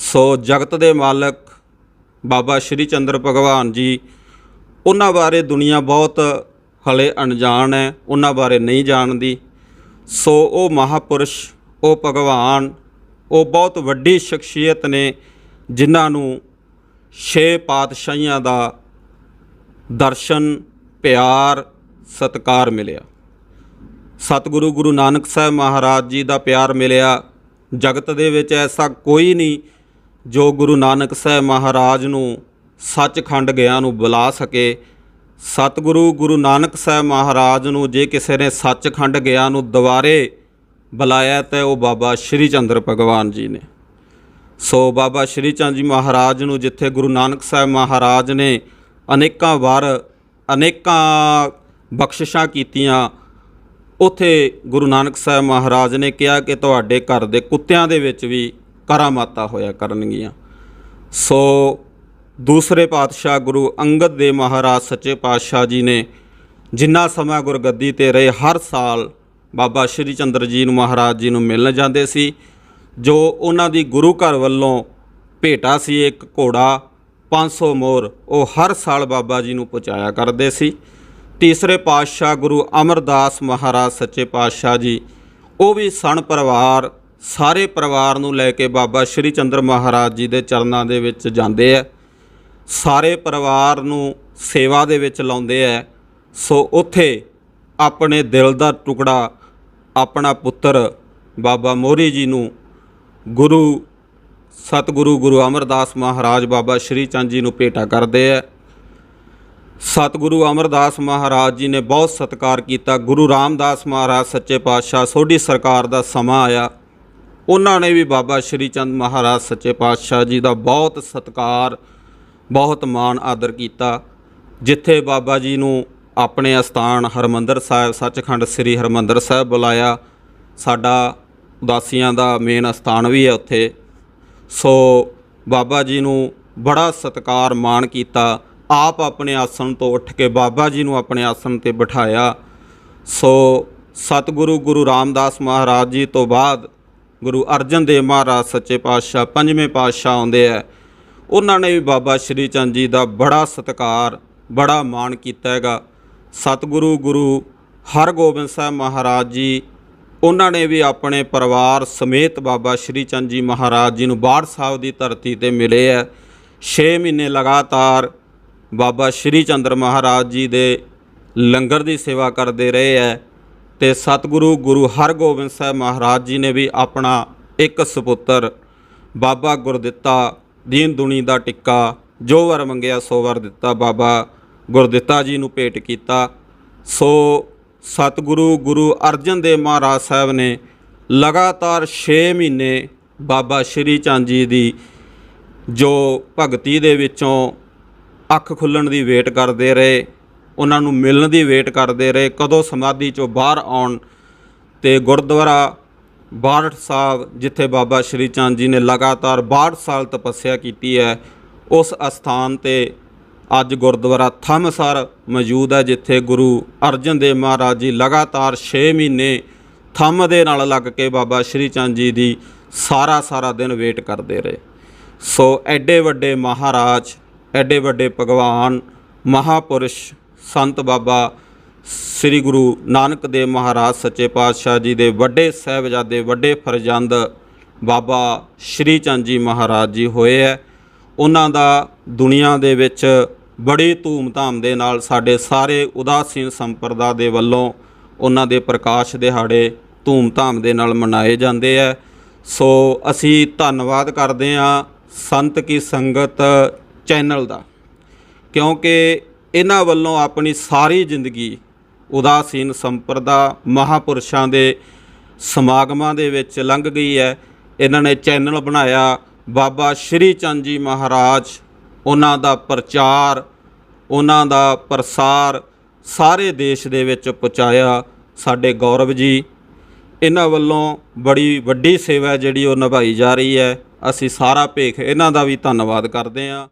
ਸੋ ਜਗਤ ਦੇ ਮਾਲਕ ਬਾਬਾ ਸ਼੍ਰੀ ਚੰਦਰ ਭਗਵਾਨ ਜੀ, ਉਹਨਾਂ ਬਾਰੇ ਦੁਨੀਆ ਬਹੁਤ ਹਲੇ ਅਣਜਾਣ ਹੈ, ਉਹਨਾਂ ਬਾਰੇ ਨਹੀਂ ਜਾਣਦੀ। ਸੋ ਉਹ ਮਹਾਪੁਰਸ਼, ਉਹ ਭਗਵਾਨ, ਉਹ ਬਹੁਤ ਵੱਡੀ ਸ਼ਖਸੀਅਤ ਨੇ, ਜਿਨ੍ਹਾਂ ਨੂੰ ਛੇ ਪਾਤਸ਼ਾਹੀਆਂ ਦਾ ਦਰਸ਼ਨ, ਪਿਆਰ, ਸਤਕਾਰ ਮਿਲਿਆ। ਸਤਿਗੁਰੂ ਗੁਰੂ ਨਾਨਕ ਸਾਹਿਬ ਮਹਾਰਾਜ ਜੀ ਦਾ ਪਿਆਰ ਮਿਲਿਆ। ਜਗਤ ਦੇ ਵਿੱਚ ਐਸਾ ਕੋਈ ਨਹੀਂ ਜੋ ਗੁਰੂ ਨਾਨਕ ਸਾਹਿਬ ਮਹਾਰਾਜ ਨੂੰ ਸੱਚਖੰਡ ਗਿਆ ਨੂੰ ਬੁਲਾ ਸਕੇ, ਸਤਿਗੁਰੂ ਗੁਰੂ ਨਾਨਕ ਸਾਹਿਬ ਮਹਾਰਾਜ ਨੂੰ ਜੇ ਕਿਸੇ ਨੇ ਸੱਚਖੰਡ ਗਿਆ ਨੂੰ ਦੁਬਾਰੇ ਬੁਲਾਇਆ ਤਾਂ ਉਹ ਬਾਬਾ ਸ਼੍ਰੀ ਚੰਦਰ ਭਗਵਾਨ ਜੀ ਨੇ। ਸੋ ਬਾਬਾ ਸ਼੍ਰੀ ਚੰਦ ਜੀ ਮਹਾਰਾਜ ਨੂੰ ਜਿੱਥੇ ਗੁਰੂ ਨਾਨਕ ਸਾਹਿਬ ਮਹਾਰਾਜ ਨੇ ਅਨੇਕਾਂ ਵਾਰ ਅਨੇਕਾਂ ਬਖਸ਼ਿਸ਼ਾਂ ਕੀਤੀਆਂ, ਉਥੇ ਗੁਰੂ ਨਾਨਕ ਸਾਹਿਬ ਮਹਾਰਾਜ ਨੇ ਕਿਹਾ ਕਿ ਤੁਹਾਡੇ ਘਰ ਦੇ ਕੁੱਤਿਆਂ ਦੇ ਵਿੱਚ ਵੀ ਕਰਾਮਾਤਾ ਹੋਇਆ ਕਰਨਗੀਆਂ। ਸੋ ਦੂਸਰੇ ਪਾਤਸ਼ਾਹ ਗੁਰੂ ਅੰਗਦ ਦੇਵ ਮਹਾਰਾਜ ਸੱਚੇ ਪਾਤਸ਼ਾਹ ਜੀ ਨੇ ਜਿੰਨਾ ਸਮਾਂ ਗੁਰਗੱਦੀ ਤੇ ਰਹੇ, ਹਰ ਸਾਲ ਬਾਬਾ ਸ਼੍ਰੀ ਚੰਦਰ ਜੀ ਨੂੰ ਮਹਾਰਾਜ ਜੀ ਨੂੰ ਮਿਲਣ ਜਾਂਦੇ ਸੀ, ਜੋ ਉਹਨਾਂ ਦੀ ਗੁਰੂ ਘਰ ਵੱਲੋਂ ਭੇਟਾ ਸੀ ਇੱਕ ਘੋੜਾ 500 ਮੋਰ, ਉਹ ਹਰ ਸਾਲ ਬਾਬਾ ਜੀ ਨੂੰ ਪਹੁੰਚਾਇਆ ਕਰਦੇ ਸੀ। ਤੀਸਰੇ ਪਾਤਸ਼ਾਹ ਗੁਰੂ ਅਮਰਦਾਸ ਮਹਾਰਾਜ ਸੱਚੇ ਪਾਤਸ਼ਾਹ ਜੀ, ਉਹ ਵੀ ਸਣ ਪਰਿਵਾਰ ਸਾਰੇ ਪਰਿਵਾਰ ਨੂੰ ਲੈ ਕੇ ਬਾਬਾ ਸ਼੍ਰੀ ਚੰਦਰ ਮਹਾਰਾਜ ਜੀ ਦੇ ਚਰਨਾਂ ਦੇ ਵਿੱਚ ਜਾਂਦੇ ਆ। ਸਾਰੇ ਪਰਿਵਾਰ ਨੂੰ ਸੇਵਾ ਦੇ ਵਿੱਚ ਲਾਉਂਦੇ ਆ। ਸੋ ਉੱਥੇ ਆਪਣੇ ਦਿਲ ਦਾ ਟੁਕੜਾ, ਆਪਣਾ ਪੁੱਤਰ ਬਾਬਾ ਮੋਹਰੀ ਜੀ ਨੂੰ ਗੁਰੂ, ਸਤਿਗੁਰੂ ਗੁਰੂ ਅਮਰਦਾਸ ਮਹਾਰਾਜ ਬਾਬਾ ਸ਼੍ਰੀ ਚੰਦ ਜੀ ਨੂੰ ਭੇਟਾ ਕਰਦੇ ਆ। ਸਤਿਗੁਰੂ ਅਮਰਦਾਸ ਮਹਾਰਾਜ ਜੀ ਨੇ ਬਹੁਤ ਸਤਿਕਾਰ ਕੀਤਾ। ਗੁਰੂ ਰਾਮਦਾਸ ਮਹਾਰਾਜ ਸੱਚੇ ਪਾਤਸ਼ਾਹ, ਸੋਢੀ ਸਰਕਾਰ ਦਾ ਸਮਾਂ ਆਇਆ। ਉਹਨਾਂ ਨੇ ਵੀ ਬਾਬਾ ਸ਼੍ਰੀ ਚੰਦ ਮਹਾਰਾਜ ਸੱਚੇ ਪਾਤਸ਼ਾਹ ਜੀ ਦਾ ਬਹੁਤ ਸਤਿਕਾਰ, ਬਹੁਤ ਮਾਣ ਆਦਰ ਕੀਤਾ, ਜਿੱਥੇ ਬਾਬਾ ਜੀ ਨੂੰ ਆਪਣੇ ਅਸਥਾਨ ਹਰਮੰਦਰ ਸਾਹਿਬ, ਸੱਚਖੰਡ ਸ੍ਰੀ ਹਰਮੰਦਰ ਸਾਹਿਬ ਬੁਲਾਇਆ। ਸਾਡਾ ਉਦਾਸੀਆਂ ਦਾ ਮੇਨ ਅਸਥਾਨ ਵੀ ਹੈ ਉੱਥੇ। ਸੋ ਬਾਬਾ ਜੀ ਨੂੰ ਬੜਾ ਸਤਿਕਾਰ, ਮਾਣ ਕੀਤਾ। ਆਪ ਆਪਣੇ ਆਸਣ ਤੋਂ ਉੱਠ ਕੇ ਬਾਬਾ ਜੀ ਨੂੰ ਆਪਣੇ ਆਸਣ ਤੇ ਬਿਠਾਇਆ। ਸੋ ਸਤਿਗੁਰੂ ਗੁਰੂ ਰਾਮਦਾਸ ਮਹਾਰਾਜ ਜੀ ਤੋਂ ਬਾਅਦ ਗੁਰੂ ਅਰਜਨ ਦੇਵ ਮਹਾਰਾਜ ਸੱਚੇ ਪਾਤਸ਼ਾਹ, ਪੰਜਵੇਂ ਪਾਤਸ਼ਾਹ ਆਉਂਦੇ ਆ। ਉਹਨਾਂ ਨੇ ਵੀ ਬਾਬਾ ਸ਼੍ਰੀ ਚੰਦ ਜੀ ਦਾ ਬੜਾ ਸਤਿਕਾਰ, ਬੜਾ ਮਾਣ ਕੀਤਾ ਹੈਗਾ। ਸਤਿਗੁਰੂ, ਗੁਰੂ ਹਰਗੋਬਿੰਦ ਸਾਹਿਬ ਮਹਾਰਾਜ ਜੀ, ਉਹਨਾਂ ਨੇ ਵੀ ਆਪਣੇ ਪਰਿਵਾਰ ਸਮੇਤ ਬਾਬਾ ਸ਼੍ਰੀ ਚੰਦ ਜੀ ਮਹਾਰਾਜ ਜੀ ਨੂੰ ਬਾੜ ਸਾਹਿਬ ਦੀ ਧਰਤੀ ਤੇ ਮਿਲੇ ਹੈ 6 ਮਹੀਨੇ ਲਗਾਤਾਰ ਬਾਬਾ ਸ਼੍ਰੀ ਚੰਦਰ ਮਹਾਰਾਜ ਜੀ ਦੇ ਲੰਗਰ ਦੀ ਸੇਵਾ ਕਰਦੇ ਰਹੇ ਹੈ ਤੇ ਸਤਿਗੁਰੂ ਗੁਰੂ ਹਰਗੋਬਿੰਦ ਸਾਹਿਬ ਮਹਾਰਾਜ ਜੀ ਨੇ ਵੀ ਆਪਣਾ ਇੱਕ ਸੁਪੁੱਤਰ ਬਾਬਾ ਗੁਰਦਿੱਤਾ ਦੀਨ ਦੁਨੀ ਦਾ ਟਿੱਕਾ, ਜੋ ਵਰ ਮੰਗਿਆ ਸੋ ਵਰ ਦਿੱਤਾ ਬਾਬਾ ਗੁਰਦਿੱਤਾ ਜੀ ਨੂੰ ਭੇਟ ਕੀਤਾ। ਸੋ ਸਤਿਗੁਰੂ ਗੁਰੂ ਅਰਜਨ ਦੇਵ ਮਹਾਰਾਜ ਸਾਹਿਬ ਨੇ ਲਗਾਤਾਰ 6 ਮਹੀਨੇ ਬਾਬਾ ਸ਼੍ਰੀ ਚੰਦ ਜੀ ਦੀ ਜੋ ਭਗਤੀ ਦੇ ਵਿੱਚੋਂ ਅੱਖ ਖੁੱਲਣ ਦੀ ਵੇਟ ਕਰਦੇ ਰਹੇ। ਉਹਨਾਂ ਨੂੰ ਮਿਲਣ ਦੀ ਵੇਟ ਕਰਦੇ ਰਹੇ। ਕਦੋਂ ਸਮਾਧੀ ਚੋਂ ਬਾਹਰ ਆਉਣ ਤੇ ਗੁਰਦੁਆਰਾ ਬਾਰਠ ਸਾਹਿਬ, ਜਿੱਥੇ ਬਾਬਾ ਸ਼੍ਰੀ ਚੰਦ ਜੀ ਨੇ ਲਗਾਤਾਰ 62 ਸਾਲ ਤਪੱਸਿਆ ਕੀਤੀ ਹੈ, ਉਸ ਅਸਥਾਨ ਤੇ ਅੱਜ ਗੁਰਦੁਆਰਾ ਥੰਮਸਰ ਮੌਜੂਦ ਹੈ, ਜਿੱਥੇ ਗੁਰੂ ਅਰਜਨ ਦੇਵ ਮਹਾਰਾਜ ਜੀ ਲਗਾਤਾਰ 6 ਮਹੀਨੇ ਥੰਮ ਦੇ ਨਾਲ ਲੱਗ ਕੇ ਬਾਬਾ ਸ਼੍ਰੀ ਚੰਦ ਜੀ ਦੀ ਸਾਰਾ ਸਾਰਾ ਦਿਨ ਵੇਟ ਕਰਦੇ ਰਹੇ। ਸੋ ਐਡੇ ਵੱਡੇ ਮਹਾਰਾਜ, ਐਡੇ ਵੱਡੇ ਭਗਵਾਨ, ਮਹਾਪੁਰਸ਼ ਸੰਤ ਬਾਬਾ ਸ੍ਰੀ ਗੁਰੂ ਨਾਨਕ ਦੇਵ ਮਹਾਰਾਜ ਸੱਚੇ ਪਾਤਸ਼ਾਹ ਜੀ ਦੇ ਵੱਡੇ ਸਾਹਿਬਜ਼ਾਦੇ, ਵੱਡੇ ਫਰਜ਼ੰਦ ਬਾਬਾ ਸ਼੍ਰੀ ਚੰਦ ਜੀ ਮਹਾਰਾਜ ਜੀ ਹੋਏ ਹੈ ਉਹਨਾਂ ਦਾ ਦੁਨੀਆ ਦੇ ਵਿੱਚ ਬੜੀ ਧੂਮ-ਧਾਮ ਦੇ ਨਾਲ ਸਾਡੇ ਸਾਰੇ ਉਦਾਸੀਨ ਸੰਪਰਦਾ ਦੇ ਵੱਲੋਂ ਉਹਨਾਂ ਦੇ ਪ੍ਰਕਾਸ਼ ਦਿਹਾੜੇ ਧੂਮ-ਧਾਮ ਦੇ ਨਾਲ ਮਨਾਏ ਜਾਂਦੇ ਹੈ ਸੋ ਅਸੀਂ ਧੰਨਵਾਦ ਕਰਦੇ ਹਾਂ ਸੰਤ ਕੀ ਸੰਗਤ ਚੈਨਲ ਦਾ, ਕਿਉਂਕਿ ਇਹਨਾਂ ਵੱਲੋਂ ਆਪਣੀ ਸਾਰੀ ਜ਼ਿੰਦਗੀ ਉਦਾਸੀਨ ਸੰਪਰਦਾ ਮਹਾਪੁਰਸ਼ਾਂ ਦੇ ਸਮਾਗਮਾਂ ਦੇ ਵਿੱਚ ਲੰਘ ਗਈ ਹੈ। ਇਹਨਾਂ ਨੇ ਚੈਨਲ ਬਣਾਇਆ, ਬਾਬਾ ਸ਼੍ਰੀ ਚੰਦ ਜੀ ਮਹਾਰਾਜ, ਉਹਨਾਂ ਦਾ ਪ੍ਰਚਾਰ, ਉਹਨਾਂ ਦਾ ਪ੍ਰਸਾਰ ਸਾਰੇ ਦੇਸ਼ ਦੇ ਵਿੱਚ ਪਹੁੰਚਾਇਆ ਸਾਡੇ ਗੌਰਵ ਜੀ। ਇਹਨਾਂ ਵੱਲੋਂ ਬੜੀ ਵੱਡੀ ਸੇਵਾ ਜਿਹੜੀ ਉਹ ਨਿਭਾਈ ਜਾ ਰਹੀ ਹੈ। ਅਸੀਂ ਸਾਰਾ ਭੇਖ ਇਹਨਾਂ ਦਾ ਵੀ ਧੰਨਵਾਦ ਕਰਦੇ ਹਾਂ।